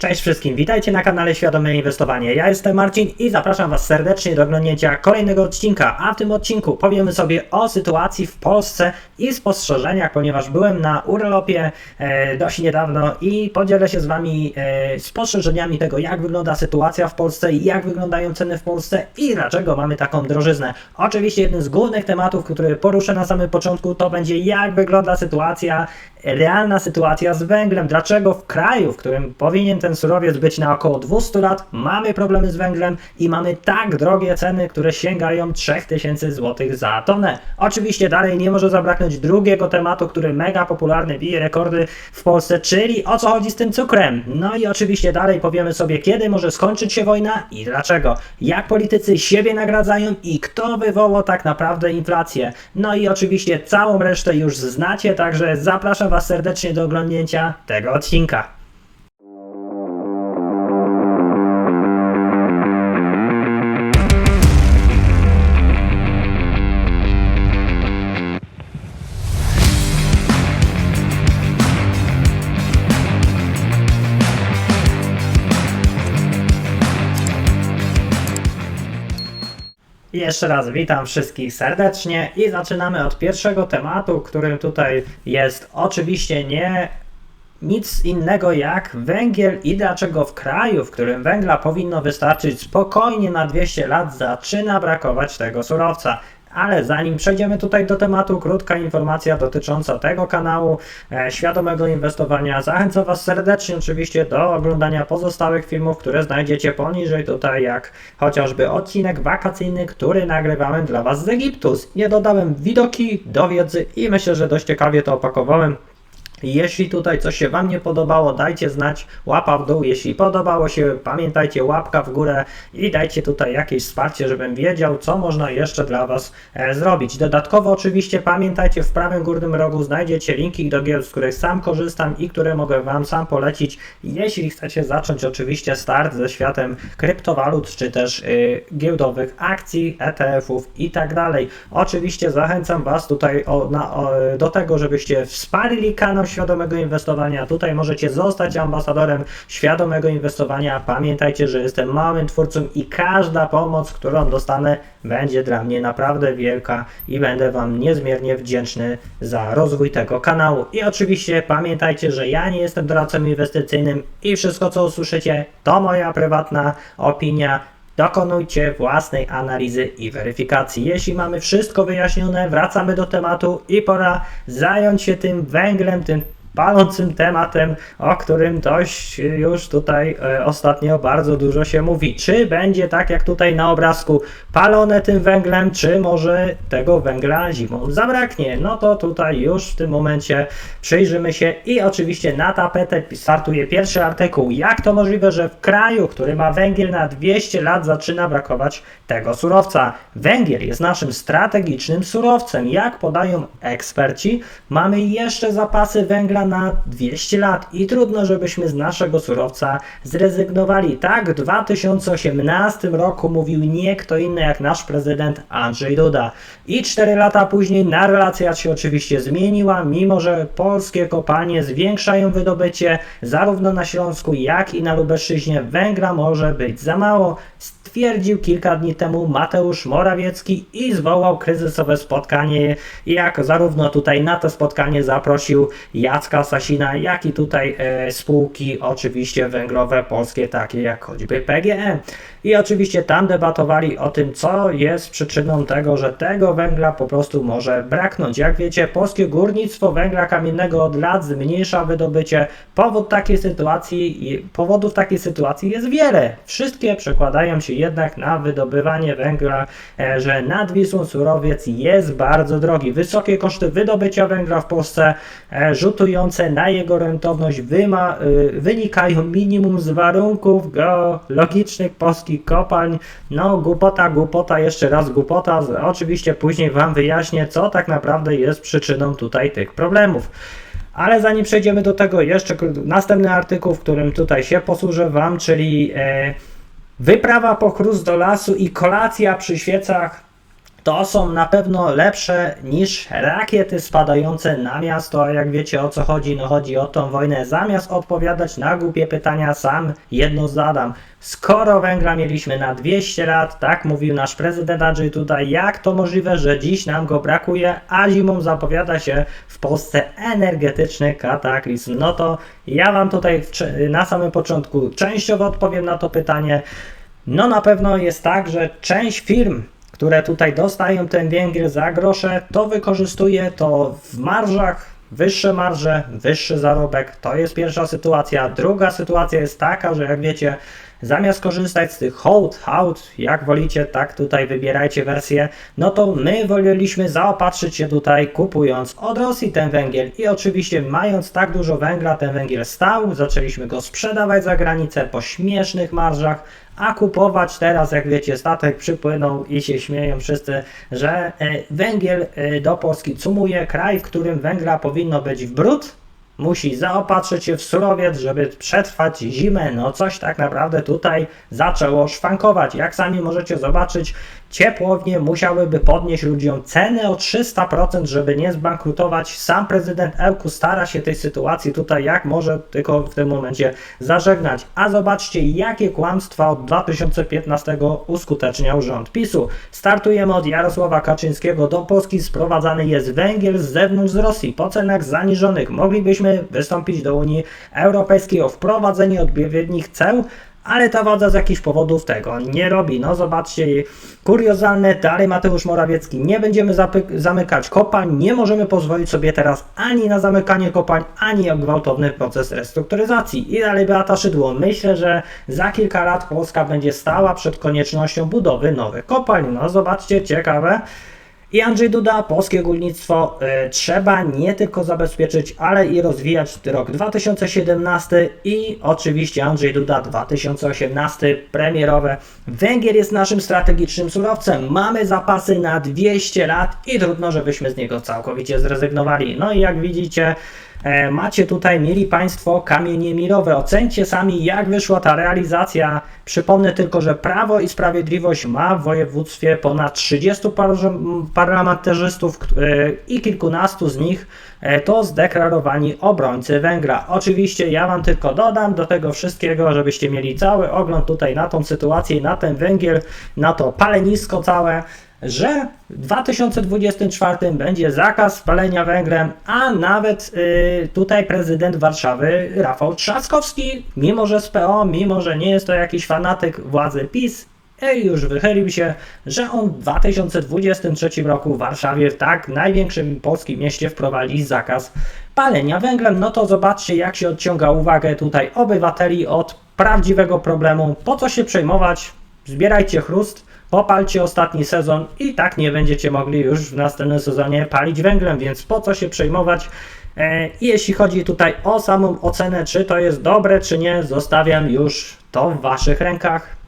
Cześć wszystkim, witajcie na kanale Świadome Inwestowanie. Ja jestem Marcin i zapraszam Was serdecznie do oglądnięcia kolejnego odcinka. A w tym odcinku powiemy sobie o sytuacji w Polsce i spostrzeżeniach, ponieważ byłem na urlopie e, dość niedawno i podzielę się z Wami e, spostrzeżeniami tego, jak wygląda sytuacja w Polsce, jak wyglądają ceny w Polsce i dlaczego mamy taką drożyznę. Oczywiście jednym z głównych tematów, który poruszę na samym początku, to będzie jak wygląda sytuacja, realna sytuacja z węglem. Dlaczego w kraju, w którym powinien ten surowiec być na około 200 lat, mamy problemy z węglem i mamy tak drogie ceny, które sięgają 3000 zł za tonę. Oczywiście dalej nie może zabraknąć drugiego tematu, który mega popularny, bije rekordy w Polsce, czyli o co chodzi z tym cukrem. No i oczywiście dalej powiemy sobie, kiedy może skończyć się wojna i dlaczego. Jak politycy siebie nagradzają i kto wywołał tak naprawdę inflację. No i oczywiście całą resztę już znacie, także zapraszam Was serdecznie do oglądnięcia tego odcinka. Jeszcze raz witam wszystkich serdecznie i zaczynamy od pierwszego tematu, którym tutaj jest oczywiście nie nic innego jak węgiel i dlaczego w kraju, w którym węgla powinno wystarczyć spokojnie na 200 lat, zaczyna brakować tego surowca. Ale zanim przejdziemy tutaj do tematu, krótka informacja dotycząca tego kanału e, świadomego inwestowania. Zachęcam Was serdecznie oczywiście do oglądania pozostałych filmów, które znajdziecie poniżej tutaj, jak chociażby odcinek wakacyjny, który nagrywałem dla Was z Egiptu. Nie dodałem widoki do wiedzy i myślę, że dość ciekawie to opakowałem. Jeśli tutaj coś się Wam nie podobało, dajcie znać łapa w dół. Jeśli podobało się, pamiętajcie łapka w górę i dajcie tutaj jakieś wsparcie, żebym wiedział, co można jeszcze dla Was e, zrobić. Dodatkowo oczywiście pamiętajcie, w prawym górnym rogu znajdziecie linki do gier, z których sam korzystam i które mogę Wam sam polecić, jeśli chcecie zacząć oczywiście start ze światem kryptowalut, czy też y, giełdowych akcji, ETF-ów i tak dalej. Oczywiście zachęcam Was tutaj o, na, o, do tego, żebyście wsparli kanał świadomego inwestowania. Tutaj możecie zostać ambasadorem świadomego inwestowania. Pamiętajcie, że jestem małym twórcą i każda pomoc, którą dostanę, będzie dla mnie naprawdę wielka i będę Wam niezmiernie wdzięczny za rozwój tego kanału. I oczywiście pamiętajcie, że ja nie jestem doradcą inwestycyjnym i wszystko, co usłyszycie, to moja prywatna opinia. Dokonujcie własnej analizy i weryfikacji. Jeśli mamy wszystko wyjaśnione, wracamy do tematu i pora zająć się tym węglem, tym palącym tematem, o którym dość już tutaj e, ostatnio bardzo dużo się mówi. Czy będzie tak jak tutaj na obrazku palone tym węglem, czy może tego węgla zimą zabraknie? No to tutaj już w tym momencie przyjrzymy się i oczywiście na tapetę startuje pierwszy artykuł. Jak to możliwe, że w kraju, który ma węgiel na 200 lat zaczyna brakować tego surowca? Węgiel jest naszym strategicznym surowcem. Jak podają eksperci, mamy jeszcze zapasy węgla na 200 lat i trudno, żebyśmy z naszego surowca zrezygnowali. Tak w 2018 roku mówił nie kto inny jak nasz prezydent Andrzej Duda. I 4 lata później narracja się oczywiście zmieniła, mimo że polskie kopalnie zwiększają wydobycie zarówno na Śląsku, jak i na Lubelszczyźnie. Węgla może być za mało stwierdził kilka dni temu Mateusz Morawiecki i zwołał kryzysowe spotkanie. Jak zarówno tutaj na to spotkanie zaprosił Jacka Sasina, jak i tutaj e, spółki oczywiście węglowe polskie, takie jak choćby PGE. I oczywiście tam debatowali o tym, co jest przyczyną tego, że tego węgla po prostu może braknąć. Jak wiecie, polskie górnictwo węgla kamiennego od lat zmniejsza wydobycie. Powód takiej sytuacji, powodów takiej sytuacji jest wiele. Wszystkie przekładają się jednak na wydobywanie węgla, e, że nad Wisłą surowiec jest bardzo drogi. Wysokie koszty wydobycia węgla w Polsce, e, rzutujące na jego rentowność, wyma, y, wynikają minimum z warunków geologicznych polskich kopalń. No, głupota, głupota, jeszcze raz głupota. Oczywiście później Wam wyjaśnię, co tak naprawdę jest przyczyną tutaj tych problemów. Ale zanim przejdziemy do tego, jeszcze następny artykuł, w którym tutaj się posłużę Wam, czyli e, wyprawa po chrust do lasu i kolacja przy świecach to są na pewno lepsze niż rakiety spadające na miasto, a jak wiecie o co chodzi, no chodzi o tą wojnę. Zamiast odpowiadać na głupie pytania, sam jedno zadam. Skoro węgla mieliśmy na 200 lat, tak mówił nasz prezydent Andrzej tutaj, jak to możliwe, że dziś nam go brakuje, a zimą zapowiada się w Polsce energetyczny kataklizm? No to ja wam tutaj na samym początku częściowo odpowiem na to pytanie. No na pewno jest tak, że część firm, które tutaj dostają ten węgiel za grosze, to wykorzystuje to w marżach, wyższe marże, wyższy zarobek. To jest pierwsza sytuacja. Druga sytuacja jest taka, że jak wiecie, zamiast korzystać z tych hołd, hałd, jak wolicie, tak tutaj wybierajcie wersję, no to my woleliśmy zaopatrzyć się tutaj kupując od Rosji ten węgiel. I oczywiście mając tak dużo węgla, ten węgiel stał, zaczęliśmy go sprzedawać za granicę po śmiesznych marżach, a kupować teraz, jak wiecie, statek przypłynął i się śmieją wszyscy, że e, węgiel e, do Polski cumuje, kraj, w którym węgla powinno być w brud, musi zaopatrzyć się w surowiec, żeby przetrwać zimę. No coś tak naprawdę tutaj zaczęło szwankować. Jak sami możecie zobaczyć, ciepłownie musiałyby podnieść ludziom ceny o 300%, żeby nie zbankrutować. Sam prezydent Ełku stara się tej sytuacji tutaj jak może tylko w tym momencie zażegnać. A zobaczcie, jakie kłamstwa od 2015 uskuteczniał rząd PiSu. Startujemy od Jarosława Kaczyńskiego. Do Polski sprowadzany jest węgiel z zewnątrz z Rosji po cenach zaniżonych. Moglibyśmy wystąpić do Unii Europejskiej o wprowadzenie odpowiednich ceł, ale ta władza z jakichś powodów tego nie robi. No zobaczcie, kuriozalne, dalej Mateusz Morawiecki, nie będziemy zamykać kopalń, nie możemy pozwolić sobie teraz ani na zamykanie kopalń, ani na gwałtowny proces restrukturyzacji. I dalej Beata Szydło, myślę, że za kilka lat Polska będzie stała przed koniecznością budowy nowych kopalń. No zobaczcie, ciekawe. I Andrzej Duda, polskie górnictwo y, trzeba nie tylko zabezpieczyć, ale i rozwijać rok 2017 i oczywiście Andrzej Duda 2018 premierowe. Węgiel jest naszym strategicznym surowcem. Mamy zapasy na 200 lat i trudno, żebyśmy z niego całkowicie zrezygnowali. No i jak widzicie, E, Macie tutaj, mieli Państwo kamienie milowe. Ocencie sami, jak wyszła ta realizacja. Przypomnę tylko, że Prawo i Sprawiedliwość ma w województwie ponad 30 par parlamentarzystów e, i kilkunastu z nich e, to zdeklarowani obrońcy węgla. Oczywiście ja Wam tylko dodam do tego wszystkiego, żebyście mieli cały ogląd tutaj na tą sytuację, na ten węgiel, na to palenisko całe że w 2024 będzie zakaz palenia węglem, a nawet y, tutaj prezydent Warszawy Rafał Trzaskowski, mimo że z PO, mimo że nie jest to jakiś fanatyk władzy PiS, y, już wychylił się, że on w 2023 roku w Warszawie, w tak największym polskim mieście, wprowadzi zakaz palenia węglem. No to zobaczcie, jak się odciąga uwagę tutaj obywateli od prawdziwego problemu. Po co się przejmować? Zbierajcie chrust, popalcie ostatni sezon i tak nie będziecie mogli już w następnym sezonie palić węglem, więc po co się przejmować? E, jeśli chodzi tutaj o samą ocenę, czy to jest dobre, czy nie, zostawiam już to w Waszych rękach.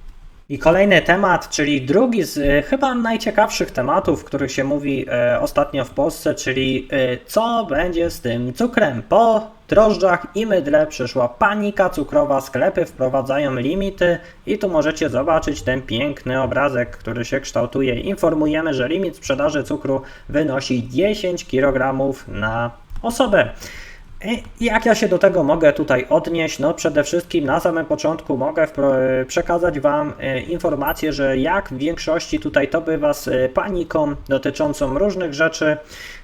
I kolejny temat, czyli drugi z e, chyba najciekawszych tematów, których się mówi e, ostatnio w Polsce, czyli e, co będzie z tym cukrem. Po drożdżach i mydle przyszła panika cukrowa, sklepy wprowadzają limity i tu możecie zobaczyć ten piękny obrazek, który się kształtuje. Informujemy, że limit sprzedaży cukru wynosi 10 kg na osobę. I Jak ja się do tego mogę tutaj odnieść? No przede wszystkim na samym początku mogę wpro- przekazać Wam e, informację, że jak w większości tutaj to bywa z e, paniką dotyczącą różnych rzeczy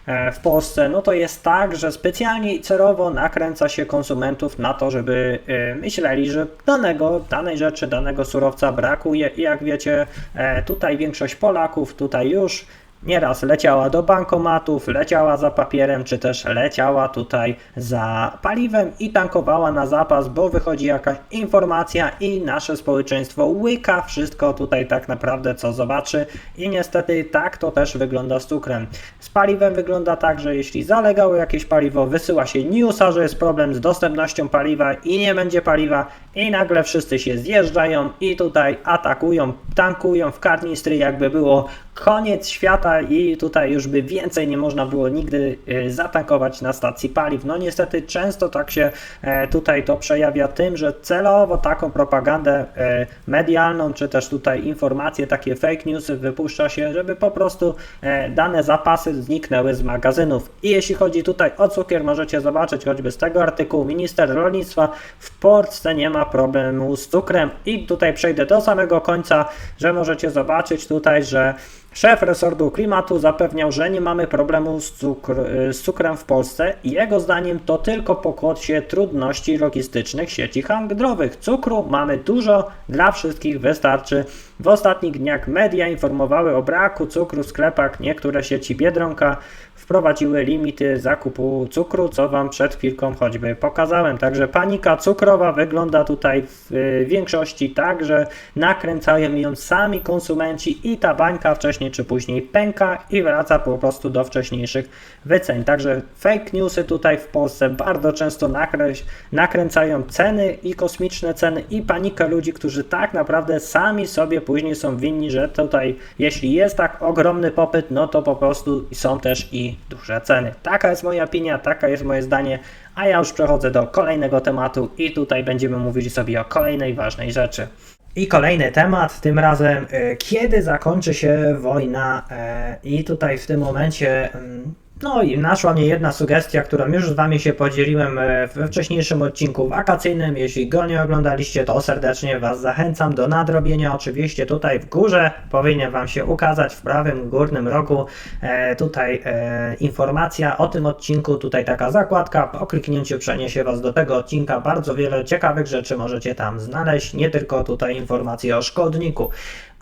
e, w Polsce, no to jest tak, że specjalnie i celowo nakręca się konsumentów na to, żeby e, myśleli, że danego, danej rzeczy, danego surowca brakuje i jak wiecie, e, tutaj większość Polaków tutaj już Nieraz leciała do bankomatów, leciała za papierem, czy też leciała tutaj za paliwem i tankowała na zapas, bo wychodzi jakaś informacja i nasze społeczeństwo łyka wszystko tutaj tak naprawdę co zobaczy. I niestety tak to też wygląda z cukrem. Z paliwem wygląda tak, że jeśli zalegało jakieś paliwo, wysyła się newsa, że jest problem z dostępnością paliwa i nie będzie paliwa i nagle wszyscy się zjeżdżają i tutaj atakują, tankują w karnistry jakby było koniec świata lata i tutaj już by więcej nie można było nigdy e, zatankować na stacji paliw. No niestety często tak się e, tutaj to przejawia tym, że celowo taką propagandę e, medialną, czy też tutaj informacje, takie fake newsy wypuszcza się, żeby po prostu dane zapasy zniknęły z magazynów. I jeśli chodzi tutaj o cukier, możecie zobaczyć choćby z tego artykułu, minister rolnictwa w Polsce nie ma problemu z cukrem i tutaj przejdę do samego końca, że możecie zobaczyć tutaj, że Szef resortu klimatu zapewniał, że nie mamy problemu z, cukr, z, cukrem w Polsce i jego zdaniem to tylko pokłosie trudności logistycznych sieci handlowych. Cukru mamy dużo, dla wszystkich wystarczy. W ostatnich dniach media informowały o braku cukru w sklepach. Niektóre sieci Biedronka wprowadziły limity zakupu cukru, co Wam przed chwilką choćby pokazałem. Także panika cukrowa wygląda tutaj w większości tak, że nakręcają ją sami konsumenci i ta bańka wcześniej czy później pęka i wraca po prostu do wcześniejszych wycen. Także fake newsy tutaj w Polsce bardzo często nakręcają ceny i kosmiczne ceny i panikę ludzi, którzy tak naprawdę sami sobie później są winni, że tutaj jeśli jest tak ogromny popyt, no to po prostu są też i duże ceny. Taka jest moja opinia, taka jest moje zdanie, a ja już przechodzę do kolejnego tematu i tutaj będziemy mówili sobie o kolejnej ważnej rzeczy. I kolejny temat, tym razem e, kiedy zakończy się wojna e, i tutaj w tym momencie mm, no i naszła mnie jedna sugestia, którą już z Wami się podzieliłem we wcześniejszym odcinku wakacyjnym. Jeśli go nie oglądaliście, to serdecznie Was zachęcam do nadrobienia. Oczywiście tutaj w górze powinien Wam się ukazać w prawym górnym rogu e, tutaj e, informacja o tym odcinku. Tutaj taka zakładka. Po kliknięciu przeniesie Was do tego odcinka. Bardzo wiele ciekawych rzeczy możecie tam znaleźć. Nie tylko tutaj informacje o szkodniku.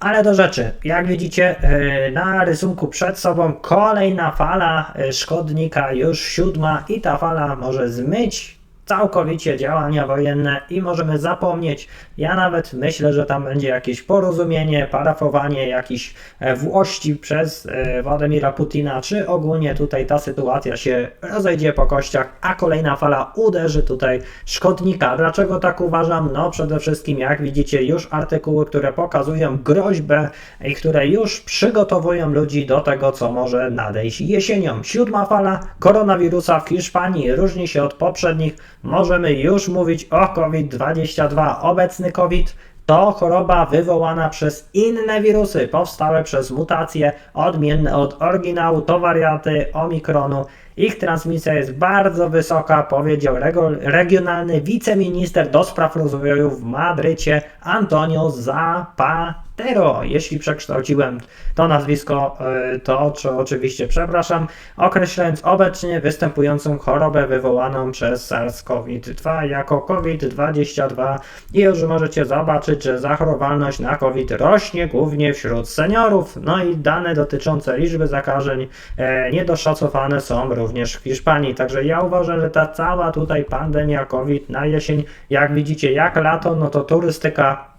Ale do rzeczy. Jak widzicie e, na rysunku przed sobą kolejna fala e, szkodnika, już siódma i ta fala może zmyć całkowicie działania wojenne i możemy zapomnieć. Ja nawet myślę, że tam będzie jakieś porozumienie, parafowanie jakichś e, włości przez e, Władimira Putina, czy ogólnie tutaj ta sytuacja się rozejdzie po kościach, a kolejna fala uderzy tutaj szkodnika. Dlaczego tak uważam? No przede wszystkim jak widzicie już artykuły, które pokazują groźbę i które już przygotowują ludzi do tego, co może nadejść jesienią. Siódma fala koronawirusa w Hiszpanii różni się od poprzednich możemy już mówić o COVID-22. Obecny COVID to choroba wywołana przez inne wirusy powstałe przez mutacje odmienne od oryginału, to warianty omikronu. Ich transmisja jest bardzo wysoka, powiedział regionalny wiceminister do spraw rozwoju w Madrycie Antonio Zapatero. Jeśli przekształciłem to nazwisko, e, to oczywiście przepraszam, określając obecnie występującą chorobę wywołaną przez SARS-CoV-2 jako COVID-22 i już możecie zobaczyć, że zachorowalność na COVID rośnie głównie wśród seniorów, no i dane dotyczące liczby zakażeń e, niedoszacowane są również w Hiszpanii, także ja uważam, że ta cała tutaj pandemia COVID na jesień, jak widzicie, jak lato, no to turystyka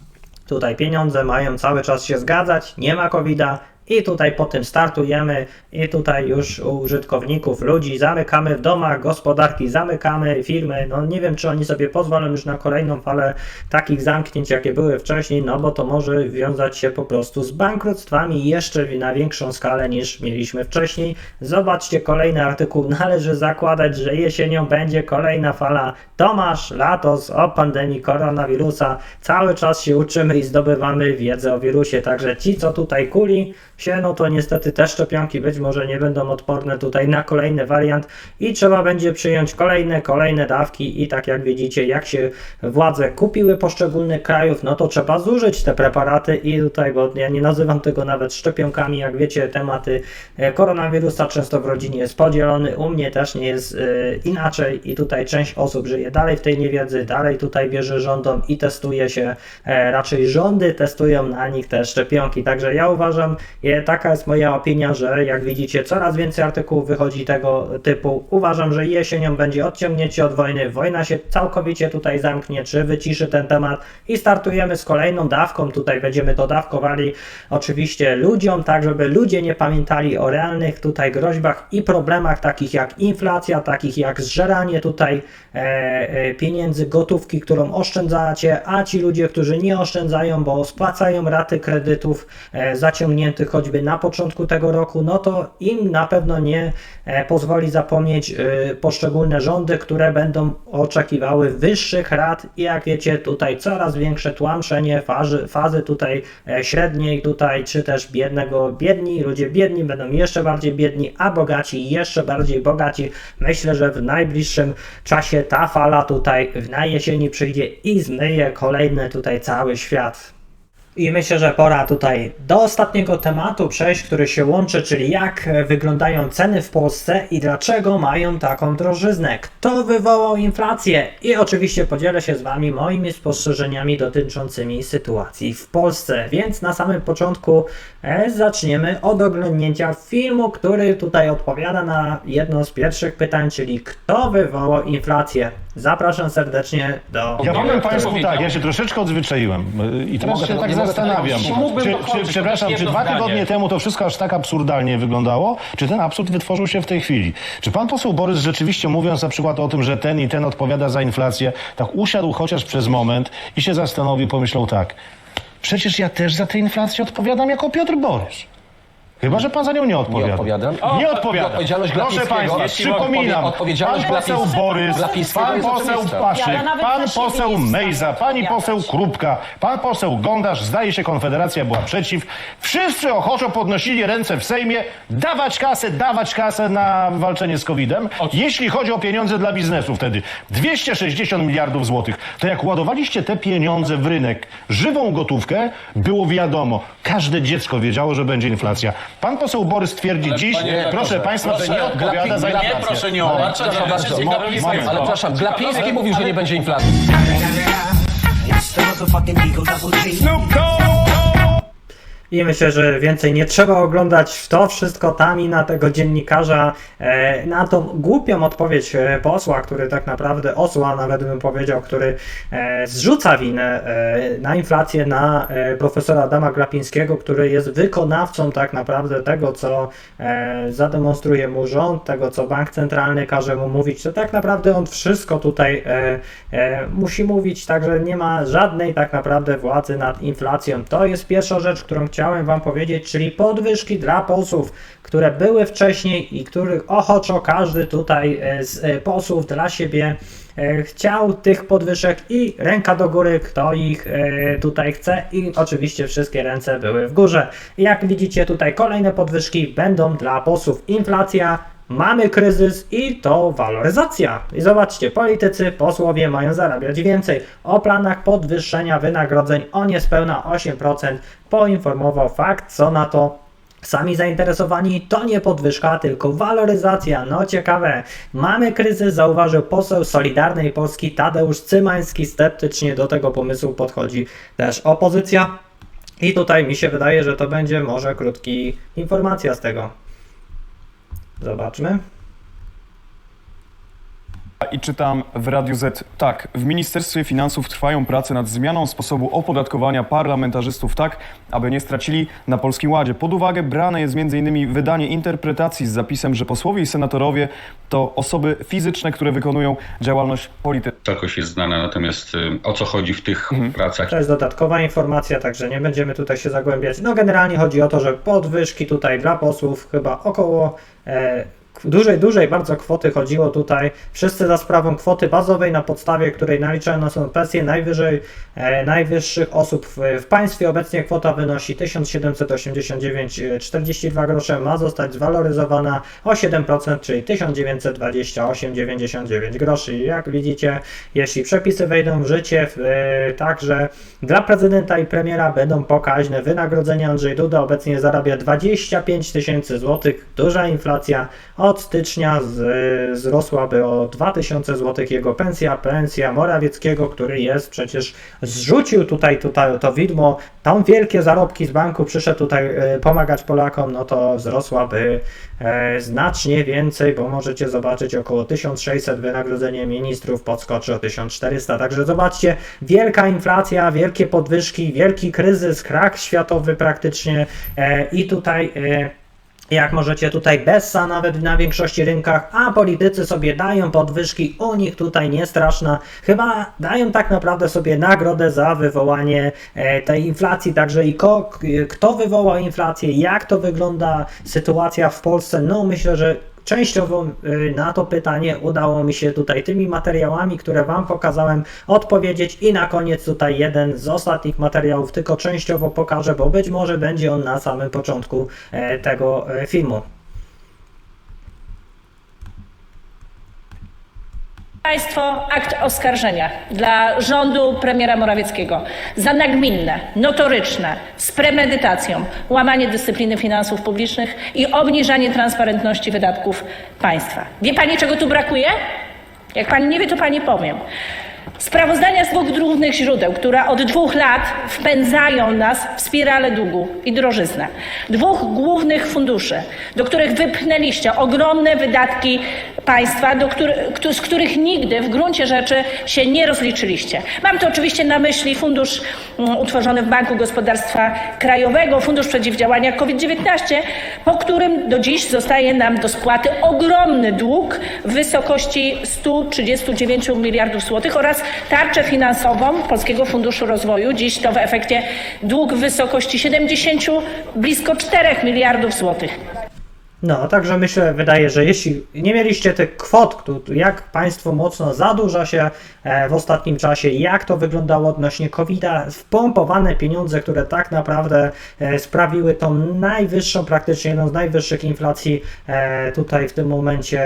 Tutaj pieniądze mają cały czas się zgadzać, nie ma COVID-a, i tutaj po tym startujemy. I tutaj już użytkowników, ludzi. Zamykamy w domach, gospodarki zamykamy, firmy, no nie wiem czy oni sobie pozwolą już na kolejną falę takich zamknięć jakie były wcześniej, no bo to może wiązać się po prostu z bankructwami jeszcze na większą skalę niż mieliśmy wcześniej. Zobaczcie kolejny artykuł, należy zakładać, że jesienią będzie kolejna fala. Tomasz Latos o pandemii koronawirusa. Cały czas się uczymy i zdobywamy wiedzę o wirusie, także ci co tutaj kuli, się, no to niestety te szczepionki być może nie będą odporne tutaj na kolejny wariant i trzeba będzie przyjąć kolejne, kolejne dawki i tak jak widzicie, jak się władze kupiły poszczególnych krajów, no to trzeba zużyć te preparaty i tutaj, bo ja nie nazywam tego nawet szczepionkami, jak wiecie, tematy e, koronawirusa często w rodzinie jest podzielony, u mnie też nie jest e, inaczej i tutaj część osób żyje dalej w tej niewiedzy, dalej tutaj bierze rządom i testuje się, e, raczej rządy testują na nich te szczepionki, także ja uważam, Taka jest moja opinia, że jak widzicie, coraz więcej artykułów wychodzi tego typu. Uważam, że jesienią będzie odciągnięcie od wojny. Wojna się całkowicie tutaj zamknie, czy wyciszy ten temat i startujemy z kolejną dawką. Tutaj będziemy to dawkowali oczywiście ludziom, tak żeby ludzie nie pamiętali o realnych tutaj groźbach i problemach takich jak inflacja, takich jak zżeranie tutaj e, e, pieniędzy, gotówki, którą oszczędzacie, a ci ludzie, którzy nie oszczędzają, bo spłacają raty kredytów e, zaciągniętych choćby na początku tego roku, no to im na pewno nie e, pozwoli zapomnieć e, poszczególne rządy, które będą oczekiwały wyższych rat i jak wiecie tutaj coraz większe tłamszenie fazy, fazy tutaj e, średniej tutaj, czy też biednego, biedni, ludzie biedni będą jeszcze bardziej biedni, a bogaci jeszcze bardziej bogaci. Myślę, że w najbliższym czasie ta fala tutaj na jesieni przyjdzie i zmyje kolejny tutaj cały świat. I myślę, że pora tutaj do ostatniego tematu przejść, który się łączy, czyli jak wyglądają ceny w Polsce i dlaczego mają taką drożyznę. Kto wywołał inflację? I oczywiście podzielę się z Wami moimi spostrzeżeniami dotyczącymi sytuacji w Polsce. Więc na samym początku e, zaczniemy od oglądnięcia filmu, który tutaj odpowiada na jedno z pierwszych pytań, czyli kto wywołał inflację. Zapraszam serdecznie do. Ja powiem Państwu powiedział? tak, ja się troszeczkę odzwyczaiłem y, i teraz mogę się tak zastanawiam. mógłbym Czy, dokończyć, czy, przepraszam, czy dwa tygodnie temu to wszystko aż tak absurdalnie wyglądało? Czy ten absurd wytworzył się w tej chwili? Czy pan poseł Borys rzeczywiście mówiąc na przykład o tym, że ten i ten odpowiada za inflację, tak usiadł chociaż przez moment i się zastanowił, pomyślał tak, przecież ja też za tę inflację odpowiadam jako Piotr Borys. Chyba, że pan za nią nie odpowiada. odpowiadam. Nie O, odpowiada. odpowiedzialność Proszę Glapińskiego. Państwa, Jeśli przypominam, odpowie- odpowiedzialność pan poseł Borys, Glapińskiego pan jest poseł oczywista. Paszyk, Ja nawet pan poseł nie Mejza, w stanie pani poseł. Krupka, pan poseł Gondarz, zdaje się Konfederacja była przeciw. Wszyscy ochoczo podnosili ręce w Sejmie, dawać kasę, dawać kasę na walczenie z COVID-em. Jeśli chodzi o pieniądze dla biznesu wtedy, 260 miliardów złotych. To jak ładowaliście te pieniądze w rynek, żywą gotówkę, było wiadomo, każde dziecko wiedziało, że będzie inflacja. Pan poseł Borys twierdzi dziś, panie proszę proszę, państwa, że proszę, nie odpowiada za inflację. Nie, proszę nie obarczać, Proszę ale bardzo, mo- moment. Ale przepraszam, Glapiński mówił, że nie będzie inflacji. It's the motherfucking Eagle Double G. I myślę, że więcej nie trzeba oglądać. W to wszystko tam i na tego dziennikarza, e, na tą głupią odpowiedź e, posła, który tak naprawdę, osła nawet bym powiedział, który e, zrzuca winę na inflację na profesora Adama Glapińskiego, który jest wykonawcą tak naprawdę tego, co zademonstruje mu rząd, tego, co bank centralny każe mu mówić, to tak naprawdę on wszystko tutaj musi mówić, także nie ma żadnej tak naprawdę władzy nad inflacją. To jest pierwsza rzecz, którą chciałem Wam powiedzieć, czyli podwyżki dla posłów, które były wcześniej i których ochoczo każdy tutaj e, z e, posłów dla siebie e, chciał tych podwyżek i ręka do góry, kto ich tutaj chce i oczywiście wszystkie ręce były w górze. Jak widzicie tutaj kolejne podwyżki będą dla posłów. Inflacja Mamy kryzys i to waloryzacja. I zobaczcie, politycy, posłowie mają zarabiać więcej. O planach podwyższenia wynagrodzeń o niespełna 8% poinformował fakt, co na to Sami zainteresowani to nie podwyżka, tylko waloryzacja. No ciekawe. Mamy kryzys, zauważył poseł Solidarnej Polski Tadeusz Cymański. Sceptycznie do tego pomysłu podchodzi też opozycja. I tutaj mi się wydaje, że to będzie może krótki informacja z tego. Zobaczmy. I czytam w Radiu Z. Tak, w Ministerstwie Finansów trwają prace nad zmianą sposobu opodatkowania parlamentarzystów tak, aby nie stracili na Polskim Ładzie. Pod uwagę brane jest m.in. wydanie interpretacji z zapisem, że posłowie i senatorowie to osoby fizyczne, które wykonują działalność polityczną. Jakoś jest znana, natomiast y, o co chodzi w tych pracach? To jest dodatkowa informacja, także nie będziemy tutaj się zagłębiać. No generalnie chodzi o to, że podwyżki tutaj dla posłów chyba około e, dużej, dużej bardzo kwoty chodziło tutaj. Wszyscy za sprawą kwoty bazowej, na podstawie której naliczane są pensje najwyżej, e, najwyższych osób w, w państwie. Obecnie kwota wynosi 1789,42 grosze. Ma zostać zwaloryzowana o 7%, czyli 1928,99 groszy. Jak widzicie, jeśli przepisy wejdą w życie, e, także dla prezydenta i premiera będą pokaźne wynagrodzenia. Andrzej Duda obecnie zarabia 25 tysięcy złotych. Duża inflacja. Od stycznia wzrosłaby o 2000 złotych jego pensja. Pensja Morawieckiego, który jest przecież zrzucił tutaj, tutaj to widmo, tam wielkie zarobki z banku, przyszedł tutaj e, pomagać Polakom, no to wzrosłaby e, znacznie więcej, bo możecie zobaczyć około 1600 wynagrodzenie ministrów podskoczy o 1400. Także zobaczcie, wielka inflacja, wielkie podwyżki, wielki kryzys, krach światowy praktycznie e, i tutaj Jak możecie tutaj Bessa nawet na większości rynkach, a politycy sobie dają podwyżki, u nich tutaj nie straszna. Chyba dają tak naprawdę sobie nagrodę za wywołanie e, tej inflacji, także i kto wywołał inflację, jak to wygląda sytuacja w Polsce, no myślę, że Częściowo y, na to pytanie udało mi się tutaj tymi materiałami, które Wam pokazałem, odpowiedzieć i na koniec tutaj jeden z ostatnich materiałów tylko częściowo pokażę, bo być może będzie on na samym początku e, tego e, filmu. Państwo akt oskarżenia dla rządu premiera Morawieckiego za nagminne, notoryczne, z premedytacją łamanie dyscypliny finansów publicznych i obniżanie transparentności wydatków państwa. Wie Pani, czego tu brakuje? Jak Pani nie wie, to Pani powiem. Sprawozdania z dwóch głównych źródeł, które od dwóch lat wpędzają nas w spiralę długu i drożyznę. Dwóch głównych funduszy, do których wypchnęliście ogromne wydatki państwa, który, któ- z których nigdy w gruncie rzeczy się nie rozliczyliście. Mam tu oczywiście na myśli fundusz mm, utworzony w Banku Gospodarstwa Krajowego, Fundusz Przeciwdziałania COVID-19, po którym do dziś zostaje nam do spłaty ogromny dług w wysokości 139 miliardów złotych oraz tarczę finansową Polskiego Funduszu Rozwoju. Dziś to w efekcie dług w wysokości 70 blisko 4 miliardów złotych. No, także myślę, wydaje, że jeśli nie mieliście tych kwot, jak państwo mocno zadłuża się e, w ostatnim czasie, jak to wyglądało odnośnie COVID-a, wpompowane pieniądze, które tak naprawdę e, sprawiły tą najwyższą, praktycznie jedną z najwyższych inflacji e, tutaj w tym momencie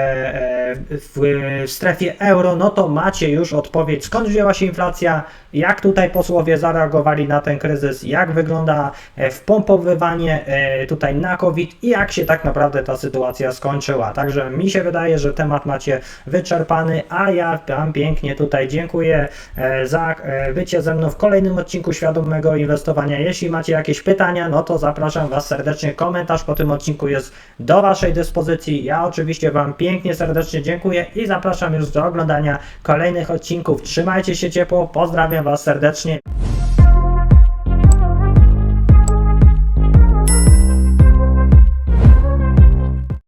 w, strefie euro, no to macie już odpowiedź, skąd wzięła się inflacja, jak tutaj posłowie zareagowali na ten kryzys, jak wygląda wpompowywanie tutaj na COVID i jak się tak naprawdę ta sytuacja skończyła. Także mi się wydaje, że temat macie wyczerpany, a ja Wam pięknie tutaj dziękuję e, za e, bycie ze mną w kolejnym odcinku Świadomego Inwestowania. Jeśli macie jakieś pytania, no to zapraszam Was serdecznie. Komentarz po tym odcinku jest do Waszej dyspozycji. Ja oczywiście Wam pięknie, serdecznie dziękuję i zapraszam już do oglądania kolejnych odcinków. Trzymajcie się ciepło, pozdrawiam Was serdecznie.